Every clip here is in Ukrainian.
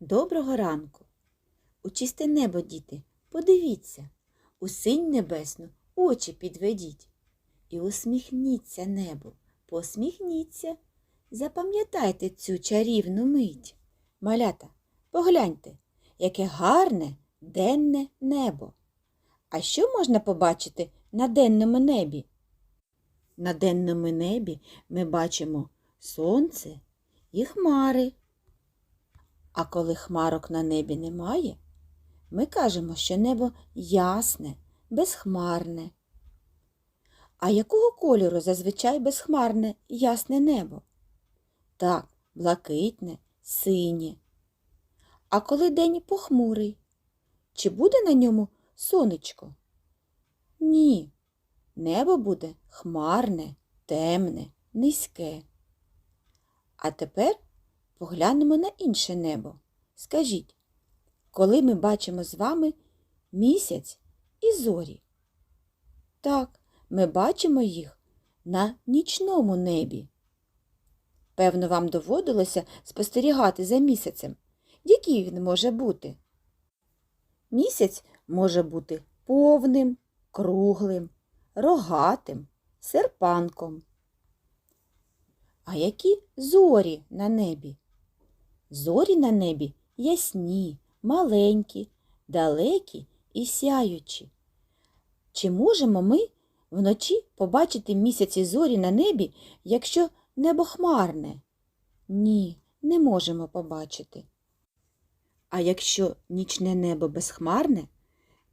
Доброго ранку. У чисте небо, діти, подивіться, у синь небесну очі підведіть. І усміхніться небу, посміхніться. Запам'ятайте цю чарівну мить. Малята, погляньте, яке гарне денне небо. А що можна побачити на денному небі? На денному небі ми бачимо сонце і хмари. А коли хмарок на небі немає, ми кажемо, що небо ясне, безхмарне. А якого кольору зазвичай безхмарне ясне небо? Так, блакитне, синє. А коли день похмурий, чи буде на ньому сонечко? Ні, небо буде хмарне, темне, низьке. А тепер поглянемо на інше небо. Скажіть, коли ми бачимо з вами місяць і зорі? Так, ми бачимо їх на нічному небі. Певно, вам доводилося спостерігати за місяцем. Який він може бути? Місяць може бути повним, круглим, рогатим, серпанком. А які зорі на небі? Зорі на небі ясні, маленькі, далекі і сяючі. Чи можемо ми вночі побачити місяці зорі на небі, якщо небо хмарне? Ні, не можемо побачити. А якщо нічне небо безхмарне,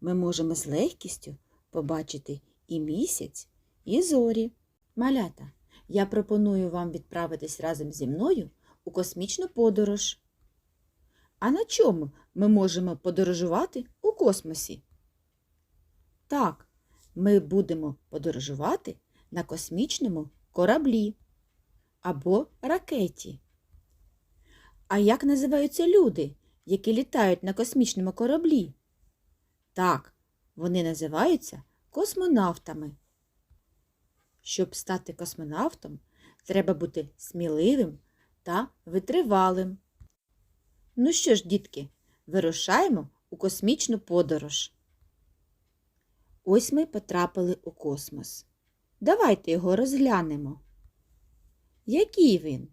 ми можемо з легкістю побачити і місяць, і зорі. Малята, я пропоную вам відправитись разом зі мною у космічну подорож. А на чому ми можемо подорожувати у космосі? Так, ми будемо подорожувати на космічному кораблі або ракеті. А як називаються люди, які літають на космічному кораблі? Так, вони називаються космонавтами. Щоб стати космонавтом, треба бути сміливим та витривалим. Ну що ж, дітки, вирушаємо у космічну подорож. Ось ми потрапили у космос. Давайте його розглянемо. Який він?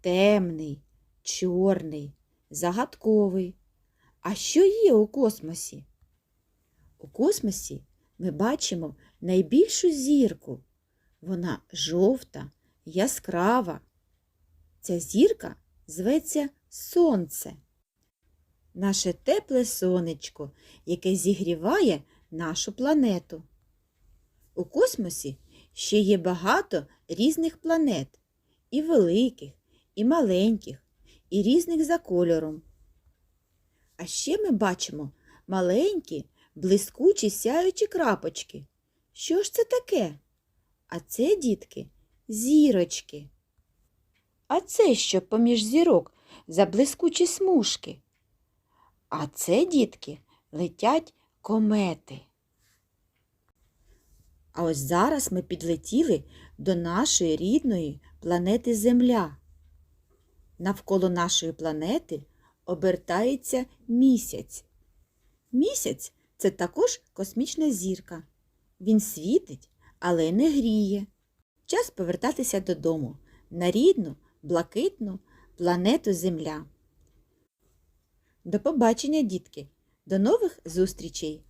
Темний, чорний, загадковий. А що є у космосі? У космосі ми бачимо найбільшу зірку. Вона жовта, яскрава. Ця зірка зветься Сонце. Наше тепле сонечко, яке зігріває нашу планету. У космосі ще є багато різних планет, і великих, і маленьких, і різних за кольором. А ще ми бачимо маленькі, блискучі сяючі крапочки. Що ж це таке? А це, дітки, зірочки. А це що поміж зірок за блискучі смужки? А це, дітки, летять комети. А ось зараз ми підлетіли до нашої рідної планети Земля. Навколо нашої планети обертається місяць. Місяць це також космічна зірка. Він світить, але не гріє. Час повертатися додому на рідну, блакитну планету Земля. До побачення, дітки! До нових зустрічей!